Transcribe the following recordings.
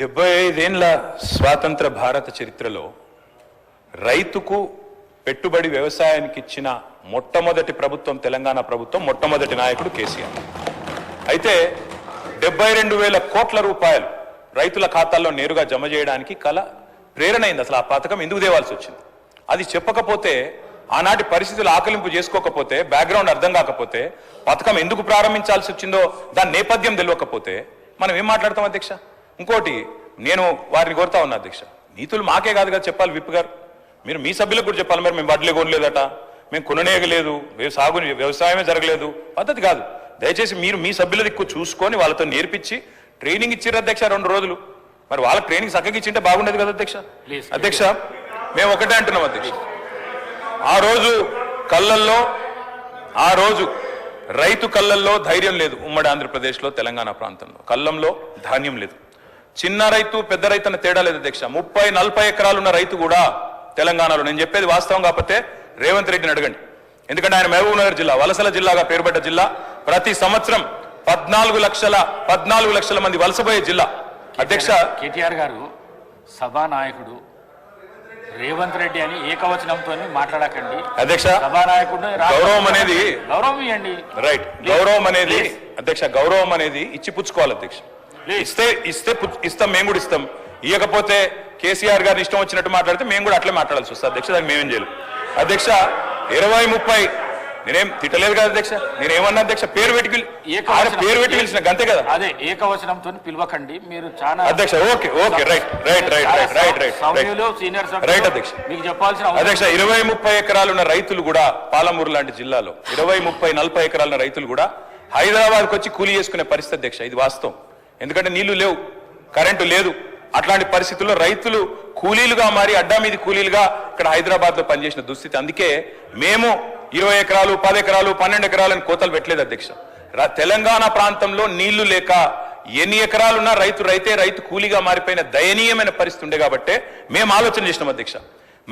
డెబ్బై ఐదేళ్ళ స్వాతంత్ర భారత చరిత్రలో రైతుకు పెట్టుబడి వ్యవసాయానికి ఇచ్చిన మొట్టమొదటి ప్రభుత్వం తెలంగాణ ప్రభుత్వం మొట్టమొదటి నాయకుడు కేసీఆర్. అయితే డెబ్బై రెండు వేల కోట్ల రూపాయలు రైతుల ఖాతాల్లో నేరుగా జమ చేయడానికి కల ప్రేరణ అయింది. అసలు ఆ పథకం ఎందుకు దేవాల్సి వచ్చింది? అది చెప్పకపోతే ఆనాటి పరిస్థితులు ఆకలింపు చేసుకోకపోతే బ్యాక్గ్రౌండ్ అర్థం కాకపోతే పథకం ఎందుకు ప్రారంభించాల్సి వచ్చిందో దాని నేపథ్యం తెలియకపోతే మనం ఏం మాట్లాడతాం అధ్యక్ష? ఇంకోటి నేను వారిని కోరుతా ఉన్నా అధ్యక్ష. నీతులు మాకే కాదు కదా చెప్పాలి విప్ గారు. మీరు మీ సభ్యులకు కూడా చెప్పాలి మరి మేము వడ్లే కొనలేదట. మేము కొననేయగలేదు సాగు వ్యవసాయమే జరగలేదు. పద్ధతి కాదు. దయచేసి మీరు మీ సభ్యుల దిక్కు చూసుకొని వాళ్ళతో నేర్పించి ట్రైనింగ్ ఇచ్చిర్రు అధ్యక్ష రెండు రోజులు. మరి వాళ్ళకి ట్రైనింగ్ చక్కగా ఇచ్చింటే బాగుండేది కదా అధ్యక్ష. అధ్యక్ష మేము ఒకటే అంటున్నాం అధ్యక్ష. ఆ రోజు కళ్ళల్లో ఆ రోజు రైతు కళ్ళల్లో ధైర్యం లేదు ఉమ్మడి ఆంధ్రప్రదేశ్లో తెలంగాణ ప్రాంతంలో. కళ్ళంలో ధాన్యం లేదు. చిన్న రైతు పెద్ద రైతు అన్న తేడా లేదు అధ్యక్ష. ముప్పై నలభై ఎకరాలు ఉన్న రైతు కూడా తెలంగాణలో. నేను చెప్పేది వాస్తవం కాకపోతే రేవంత్ రెడ్డిని అడగండి. ఎందుకంటే ఆయన మహబూబ్ నగర్ జిల్లా వలసల జిల్లాగా పేరుపడ్డ జిల్లా. ప్రతి సంవత్సరం పద్నాలుగు లక్షల పద్నాలుగు లక్షల మంది వలసపోయే జిల్లా. అధ్యక్ష కేటీఆర్ గారు సభానాయకుడు. రేవంత్ రెడ్డి అని ఏకవచనంతో మాట్లాడకండి. అధ్యక్ష సభానాయకుడు గౌరవం అనేది గౌరవం ఇవ్వండి. రైట్ గౌరవం అనేది అధ్యక్ష గౌరవం అనేది ఇచ్చి పుచ్చుకోవాలి అధ్యక్ష. ఇస్తే ఇస్తే ఇస్తాం మేము కూడా ఇస్తాం. ఇవ్వకపోతే కేసీఆర్ గారిని ఇష్టం వచ్చినట్టు మాట్లాడితే మేము కూడా అట్లే మాట్లాడాల్సి వస్తుంది. అధ్యక్ష దానికి మేమేం చేయలేం. అధ్యక్ష ఇరవై ముప్పై నేనేం తిట్టలేదు కదా అధ్యక్ష? నేనేమన్నా అధ్యక్ష పేరు పెట్టి. పేరు పెట్టి పిలిచిన గంతే కదా? అదే ఏకవచనంతో పిలవకండి. మీరు చాలా అధ్యక్ష okay okay right right right right right right senior right అధ్యక్ష. మీకు చెప్పాల్సిన అధ్యక్ష ఇరవై ముప్పై ఎకరాలున్న రైతులు కూడా పాలమూరు లాంటి జిల్లాలో ఇరవై ముప్పై నలభై ఎకరాలున్న రైతులు కూడా హైదరాబాద్కి వచ్చి కూలీ చేసుకునే పరిస్థితి అధ్యక్ష ఇది వాస్తవం. ఎందుకంటే నీళ్ళు లేవు కరెంటు లేదు. అట్లాంటి పరిస్థితుల్లో రైతులు కూలీలుగా మారి అడ్డా మీద కూలీలుగా ఇక్కడ హైదరాబాద్లో పనిచేసిన దుస్థితి. అందుకే మేము ఇరవై ఎకరాలు పది ఎకరాలు పన్నెండు ఎకరాలని కోతలు పెట్టలేదు అధ్యక్ష. తెలంగాణ ప్రాంతంలో నీళ్ళు లేక ఎన్ని ఎకరాలున్నా రైతు రైతే రైతు కూలీగా మారిపోయిన దయనీయమైన పరిస్థితి ఉండే కాబట్టే మేము ఆలోచన చేసినాం అధ్యక్ష.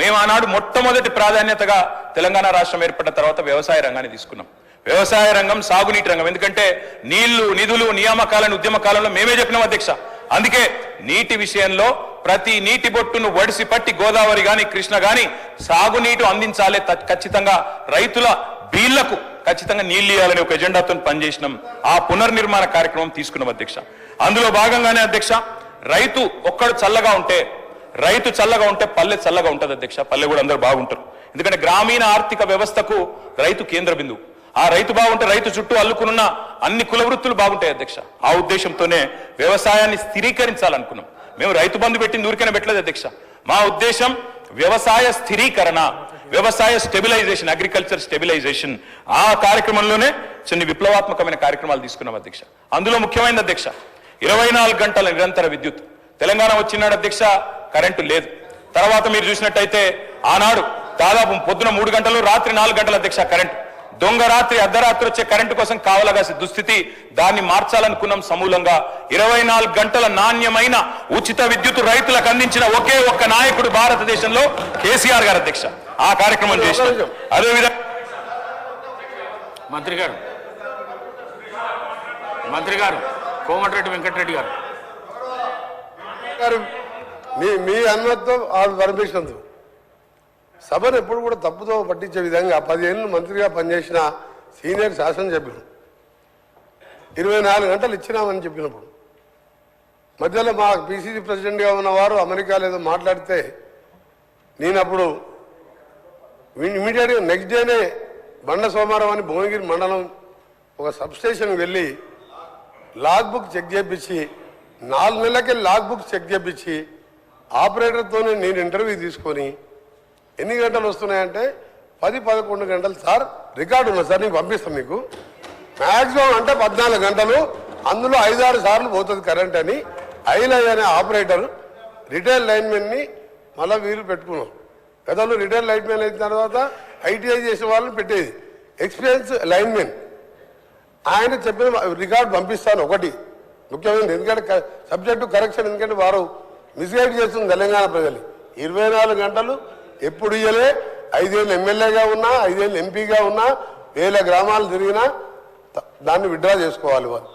మేము ఆనాడు మొట్టమొదటి ప్రాధాన్యతగా తెలంగాణ రాష్ట్రం ఏర్పడిన తర్వాత వ్యవసాయ రంగాన్ని తీసుకున్నాం. వ్యవసాయ రంగం సాగునీటి రంగం. ఎందుకంటే నీళ్ళు నిధులు నియామకాలను ఉద్యమ కాలంలో మేమే చెప్పినాం అధ్యక్ష. అందుకే నీటి విషయంలో ప్రతి నీటి బొట్టును వడిసి పట్టి గోదావరి గాని కృష్ణ గాని సాగునీటి అందించాలి ఖచ్చితంగా రైతుల బీళ్ళకు ఖచ్చితంగా నీళ్ళు ఇవ్వాలని ఒక ఎజెండాతో పనిచేసినాం. ఆ పునర్నిర్మాణ కార్యక్రమం తీసుకున్నాం అధ్యక్ష. అందులో భాగంగానే అధ్యక్ష రైతు ఒక్కడు చల్లగా ఉంటే రైతు చల్లగా ఉంటే పల్లె చల్లగా ఉంటుంది అధ్యక్ష. పల్లె కూడా అందరూ బాగుంటారు. ఎందుకంటే గ్రామీణ ఆర్థిక వ్యవస్థకు రైతు కేంద్ర బిందువు. ఆ రైతు బాగుంటే రైతు చుట్టూ అల్లుకున్న అన్ని కుల వృత్తులు బాగుంటాయి అధ్యక్ష. ఆ ఉద్దేశంతోనే వ్యవసాయాన్ని స్థిరీకరించాలనుకున్నాం. మేము రైతు బంధు పెట్టింది ఊరికనే పెట్టలేదు అధ్యక్ష. మా ఉద్దేశం వ్యవసాయ స్థిరీకరణ వ్యవసాయ స్టెబిలైజేషన్ అగ్రికల్చర్ స్టెబిలైజేషన్. ఆ కార్యక్రమంలోనే కొన్ని విప్లవాత్మకమైన కార్యక్రమాలు తీసుకున్నాం అధ్యక్ష. అందులో ముఖ్యమైన అధ్యక్ష ఇరవై నాలుగు గంటల నిరంతర విద్యుత్. తెలంగాణ వచ్చినాడు అధ్యక్ష కరెంటు లేదు. తర్వాత మీరు చూసినట్టయితే ఆనాడు దాదాపు పొద్దున మూడు గంటలు రాత్రి నాలుగు గంటల అధ్యక్ష కరెంటు. దొంగ రాత్రి అర్ధరాత్రి వచ్చే కరెంటు కోసం కావలగాసి దుస్థితి దాన్ని మార్చాలనుకున్నాం సమూలంగా. ఇరవై నాలుగు గంటల నాణ్యమైన ఉచిత విద్యుత్ రైతులకు అందించిన ఒకే ఒక్క నాయకుడు భారతదేశంలో కేసీఆర్ గారు అధ్యక్ష. ఆ కార్యక్రమం చేసిన అదేవిధంగా మంత్రి గారు. మంత్రి గారు కోమటిరెడ్డి వెంకటరెడ్డి గారు. మీ మీ అనుమతితో వాళ్ళు సభను ఎప్పుడు కూడా తప్పుతో పట్టించే విధంగా పదిహేను మంత్రిగా పనిచేసిన సీనియర్ శాసనసభ్యులు ఇరవై నాలుగు గంటలు ఇచ్చినామని చెప్పినప్పుడు. మధ్యలో మా పీసీసీ ప్రెసిడెంట్గా ఉన్నవారు అమెరికా లేదో మాట్లాడితే నేను అప్పుడు ఇమీడియట్గా నెక్స్ట్ డేనే బండ సోమవారం అని భువనగిరి మండలం ఒక సబ్స్టేషన్కి వెళ్ళి లాగ్ బుక్ చెక్ చేపించి నాలుగు నెలలకే లాగ్ బుక్ చెక్ చేపించి ఆపరేటర్తోనే నేను ఇంటర్వ్యూ తీసుకొని ఎన్ని గంటలు వస్తున్నాయంటే పది పదకొండు గంటలు. సార్ రికార్డు ఉంది సార్ నేను పంపిస్తాను మీకు. మ్యాక్సిమం అంటే పద్నాలుగు గంటలు. అందులో ఐదారు సార్లు పోతుంది కరెంట్ అని. ఐలై అనే ఆపరేటర్ రిటైల్ లైన్మెన్ని మళ్ళీ వీరు పెట్టుకున్నాం. గతంలో రిటైల్ లైన్మెన్ అయిన తర్వాత ఐటీఐ చేసిన వాళ్ళని పెట్టేది. ఎక్స్పీరియన్స్ లైన్మెన్ ఆయన చెప్పిన రికార్డు పంపిస్తాను ఒకటి. ముఖ్యమైనది ఎందుకంటే సబ్జెక్టు కరెక్షన్ ఎందుకంటే వారు మిస్గైడ్ చేస్తుంది తెలంగాణ ప్రజలు. ఇరవై నాలుగు గంటలు ఎప్పుడు ఇయ్యలే? ఐదేళ్ళు ఎమ్మెల్యేగా ఉన్నా ఐదేళ్ళు ఎంపీగా ఉన్నా వేల గ్రామాలు తిరిగినా దాన్ని విడ్డ్రా చేసుకోవాలి వారు